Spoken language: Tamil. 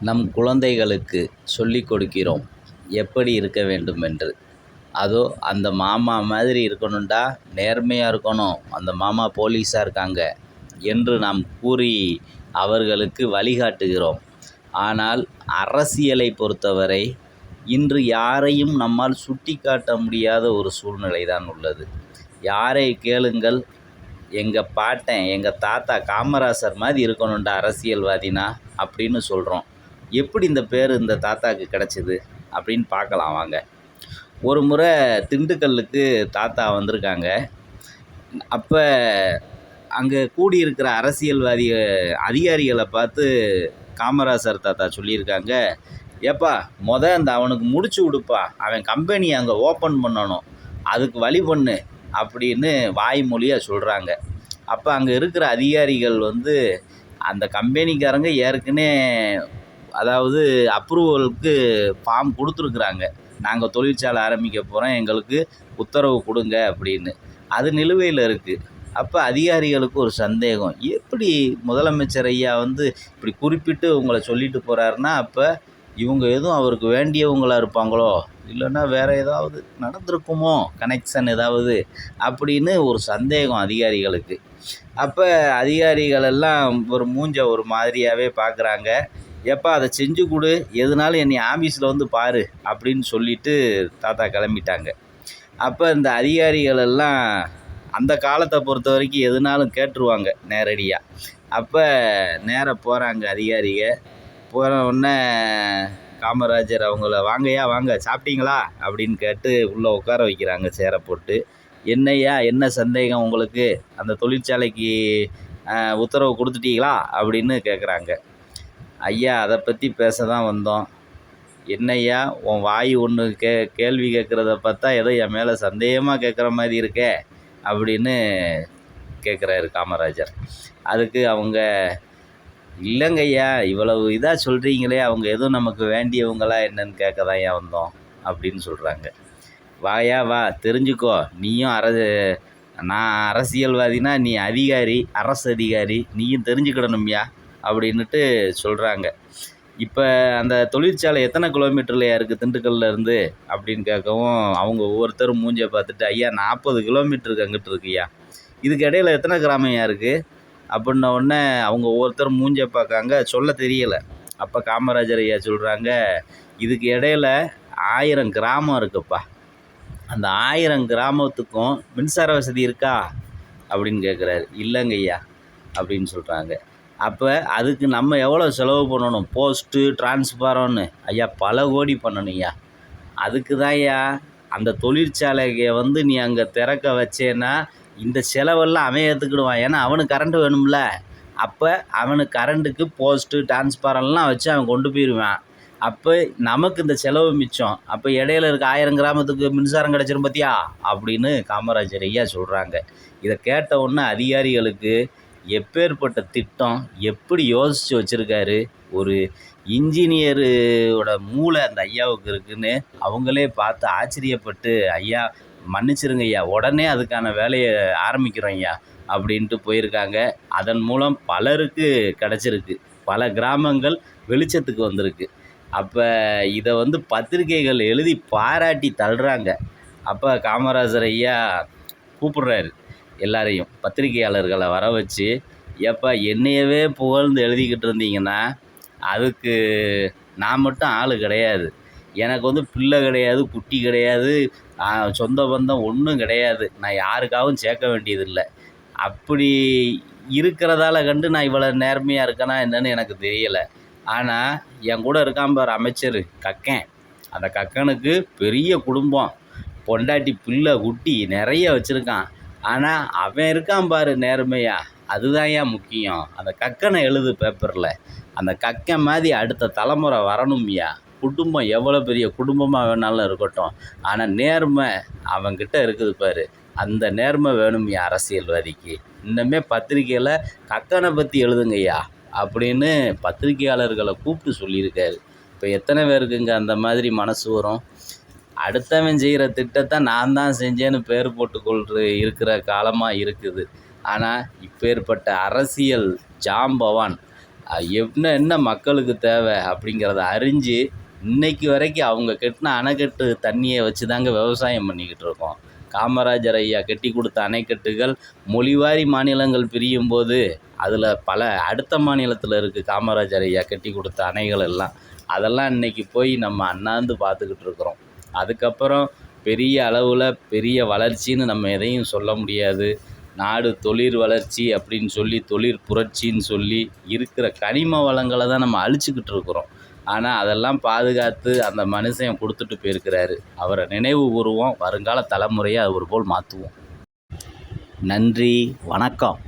நம் குழந்தைகளுக்கு சொல்லிக் கொடுக்கிறோம். எப்படி இருக்க வேண்டும் என்று. அதோ அந்த மாமா மாதிரி இருக்கணும்டா நேர்மையாக இருக்கணும். அந்த மாமா போலீஸாக இருக்காங்க என்று நாம் கூறி அவர்களுக்கு வழிகாட்டுகிறோம். ஆனால் அரசியலை பொறுத்தவரை இன்று யாரையும் நம்மால் சுட்டி காட்ட முடியாத ஒரு சூழ்நிலை தான் உள்ளது. யாரை கேளுங்கள். எங்கள் பாட்டன் எங்கள் தாத்தா காமராசர் மாதிரி இருக்கணும்டா அரசியல்வாதினா அப்படின்னு சொல்கிறோம் எப்படி இந்த பேர் இந்த தாத்தாவுக்கு கிடச்சிது அப்படின்னு பார்க்கலாம் வாங்க. ஒரு முறை திண்டுக்கல்லுக்கு தாத்தா வந்திருக்காங்க. அப்போ அங்கே கூடியிருக்கிற அரசியல்வாதி அதிகாரிகளை பார்த்து காமராசர் தாத்தா சொல்லியிருக்காங்க ஏப்பா மொத அந்த அவனுக்கு முடிச்சு விடுப்பா. அவன் கம்பெனி அங்கே ஓப்பன் பண்ணணும். அதுக்கு வழி பண்ணு அப்படின்னு வாய்மொழியாக சொல்கிறாங்க அப்போ அங்கே இருக்கிற அதிகாரிகள் வந்து அந்த கம்பெனிக்காரங்க ஏற்கனவே அதாவது அப்ரூவலுக்கு ஃபார்ம் கொடுத்துருக்குறாங்க. நாங்கள் தொழிற்சாலை ஆரம்பிக்க போகிறோம் எங்களுக்கு உத்தரவு கொடுங்க அப்படின்னு. அது நிலுவையில் இருக்குது அப்போ அதிகாரிகளுக்கு ஒரு சந்தேகம். எப்படி முதலமைச்சர் ஐயா வந்து இப்படி குறிப்பிட்டு உங்களை சொல்லிட்டு போகிறாருன்னா அப்போ இவங்க எதுவும் அவருக்கு வேண்டியவங்களாக இருப்பாங்களோ? இல்லைன்னா வேறு ஏதாவது நடந்திருக்குமோ? கனெக்ஷன் ஏதாவது? அப்படின்னு ஒரு சந்தேகம் அதிகாரிகளுக்கு. அப்போ அதிகாரிகள் எல்லாம் ஒரு மூஞ்ச ஒரு மாதிரியாகவே பார்க்குறாங்க எப்பா அதை செஞ்சு கொடு. எதுனாலும் என்னை ஆஃபீஸில் வந்து பாரு அப்படின்னு சொல்லிட்டு தாத்தா கிளம்பிட்டாங்க. அப்போ இந்த அதிகாரிகள் எல்லாம் அந்த காலத்தை பொறுத்த வரைக்கும் எதுனாலும் கேட்டுருவாங்க நேரடியாக அப்போ நேராக போகிறாங்க அதிகாரிக. போன உடனே காமராஜர் அவங்கள வாங்கய்யா வாங்க சாப்பிட்டீங்களா? அப்படின்னு கேட்டு உள்ளே உட்கார வைக்கிறாங்க சேரை போட்டு. என்னையா என்ன சந்தேகம் உங்களுக்கு? அந்த தொழிற்சாலைக்கு உத்தரவு கொடுத்துட்டீங்களா? அப்படின்னு கேட்குறாங்க ஐயா அதை பற்றி பேச தான் வந்தோம். என்னய்யா உன் வாய் ஒன்று கே கேள்வி கேட்குறத பார்த்தா ஏதோ என் மேலே சந்தேகமாக கேட்குற மாதிரி இருக்கே அப்படின்னு கேட்குறாரு காமராஜர். அதுக்கு அவங்க இல்லைங்கய்யா இவ்வளவு இதாக சொல்கிறீங்களே அவங்க எதுவும் நமக்கு வேண்டியவங்களா என்னன்னு கேட்க தான் ஏன் வந்தோம் அப்படின்னு சொல்கிறாங்க வாயா வா தெரிஞ்சுக்கோ நீயும் அர நான் அரசியல்வாதினா நீ அதிகாரி அரசு அதிகாரி நீயும் தெரிஞ்சுக்கிடணும்யா அப்படின்னுட்டு சொல்கிறாங்க இப்போ அந்த தொழிற்சாலை எத்தனை கிலோமீட்டர்லையா இருக்குது திண்டுக்கல்ல இருந்து? அப்படின்னு கேட்கவும் அவங்க ஒவ்வொருத்தரும் மூஞ்ச பார்த்துட்டு ஐயா நாற்பது கிலோமீட்டருக்கு அங்கிட்டு இருக்குய்யா இதுக்கு இடையில எத்தனை கிராமம்யா இருக்குது அப்படின்ன உடனே அவங்க ஒவ்வொருத்தரும் மூஞ்ச பார்க்காங்க. சொல்ல தெரியலை. அப்போ காமராஜர் ஐயா சொல்கிறாங்க இதுக்கு இடையில ஆயிரம் கிராமம் இருக்குப்பா. அந்த ஆயிரம் கிராமத்துக்கும் மின்சார வசதி இருக்கா? அப்படின்னு கேட்குறாரு இல்லைங்க ஐயா அப்படின்னு சொல்கிறாங்க அப்போ அதுக்கு நம்ம எவ்வளோ செலவு பண்ணணும்? போஸ்ட்டு டிரான்ஸ்பாரம்னு ஐயா பல கோடி பண்ணணும் ஐயா அதுக்கு தான் ஐயா அந்த தொழிற்சாலையை வந்து நீ அங்கே திறக்க வச்சேன்னா இந்த செலவெல்லாம் அவன் ஏற்றுக்கிடுவான் ஏன்னா அவனுக்கு கரண்ட் வேணும்ல. அப்போ அவனுக்கு கரண்ட்டுக்கு போஸ்ட்டு டிரான்ஸ்பாரம்லாம் வச்சு அவன் கொண்டு போயிடுவான் அப்போ நமக்கு இந்த செலவு மிச்சம். அப்போ இடையில இருக்க ஆயிரம் கிராமத்துக்கு மின்சாரம் கிடச்சிரும் பார்த்தியா அப்படின்னு காமராஜர் ஐயா சொல்கிறாங்க இதை கேட்ட உடனே அதிகாரிகளுக்கு எப்பேற்பட்ட திட்டம் எப்படி யோசித்து வச்சுருக்காரு ஒரு இன்ஜினியரோட மூளை அந்த ஐயாவுக்கு இருக்குன்னு அவங்களே பார்த்து ஆச்சரியப்பட்டு ஐயா மன்னிச்சிருங்க ஐயா உடனே அதுக்கான வேலையை ஆரம்பிக்கிறோம் ஐயா அப்படின்ட்டு போயிருக்காங்க. அதன் மூலம் பலருக்கு கிடச்சிருக்கு. பல கிராமங்கள் வெளிச்சத்துக்கு வந்திருக்கு. அப்போ இதை வந்து பத்திரிகைகள் எழுதி பாராட்டி தள்ளுறாங்க. அப்போ காமராஜர் ஐயா கூப்பிடுறாரு. எல்லாரையும் பத்திரிகையாளர்களை வர வச்சு ஏப்பா என்னையவே புகழ்ந்து எழுதிக்கிட்டு இருந்தீங்கன்னா அதுக்கு நான் மட்டும் ஆள் கிடையாது. எனக்கு வந்து பிள்ளை கிடையாது குட்டி கிடையாது சொந்த பந்தம் ஒன்றும் கிடையாது. நான் யாருக்காகவும் சேர்க்க வேண்டியதில்லை. அப்படி இருக்கிறதால கண்டு நான் இவ்வளோ நேர்மையாக இருக்கேனா என்னன்னு எனக்கு தெரியலை. ஆனால் என் கூட இருக்கான் பாரு அமைச்சர் கக்கன். அந்த கக்கனுக்கு பெரிய குடும்பம். பொண்டாட்டி பிள்ளை குட்டி நிறைய வச்சுருக்கான். ஆனால் அவன் இருக்கான் பாரு நேர்மையா. அதுதான் ஏன் முக்கியம்? அந்த கக்கனை எழுது பேப்பரில். அந்த கக்கன் மாதிரி அடுத்த தலைமுறை வரணும்யா குடும்பம் எவ்வளோ பெரிய குடும்பமாக வேணாலும் இருக்கட்டும். ஆனால் நேர்மை அவங்கிட்ட இருக்குது பாரு. அந்த நேர்மை வேணும்யா அரசியல்வாதிக்கு? இன்னுமே பத்திரிக்கையில் கக்கனை பற்றி எழுதுங்கய்யா அப்படின்னு பத்திரிக்கையாளர்களை கூப்பிட்டு சொல்லியிருக்காரு. இப்போ எத்தனை பேருக்குங்க அந்த மாதிரி மனசு வரும். அடுத்தவன் செய்கிற திட்டத்தை நான் தான் செஞ்சேன்னு பேர் போட்டுக்கொள்கிற இருக்கிற காலமாக இருக்குது. ஆனால் இப்பேற்பட்ட அரசியல் ஜாம்பவான் என்ன என்ன மக்களுக்கு தேவை அப்படிங்கிறத அறிஞ்சு இன்னைக்கு வரைக்கும் அவங்க கட்டின அணைக்கட்டு தண்ணியை வச்சு தாங்க விவசாயம் பண்ணிக்கிட்டு இருக்கோம். காமராஜர் ஐயா கட்டி கொடுத்த அணைக்கட்டுகள் மொழிவாரி மாநிலங்கள் பிரியும் போது அதில் பல அடுத்த மாநிலத்தில் இருக்குது காமராஜர் ஐயா கட்டி கொடுத்த அணைகள் எல்லாம். அதெல்லாம் இன்றைக்கி போய் நம்ம அண்ணாந்து பார்த்துக்கிட்டு இருக்கிறோம். அதுக்கப்புறம் பெரிய அளவில் பெரிய வளர்ச்சின்னு நம்ம எதையும் சொல்ல முடியாது. நாடு தொழில் வளர்ச்சி அப்படின்னு சொல்லி தொழிற் புரட்சின்னு சொல்லி இருக்கிற கனிம வளங்களை தான் நம்ம அழிச்சிக்கிட்டு இருக்கிறோம். ஆனால் அதெல்லாம் பாதுகாத்து அந்த மனுஷன் கொடுத்துட்டு போயிருக்கிறாரு. அவரை நினைவு கூறுவோம். வருங்கால தலைமுறையை அவர் போல் மாற்றுவோம் நன்றி. வணக்கம்.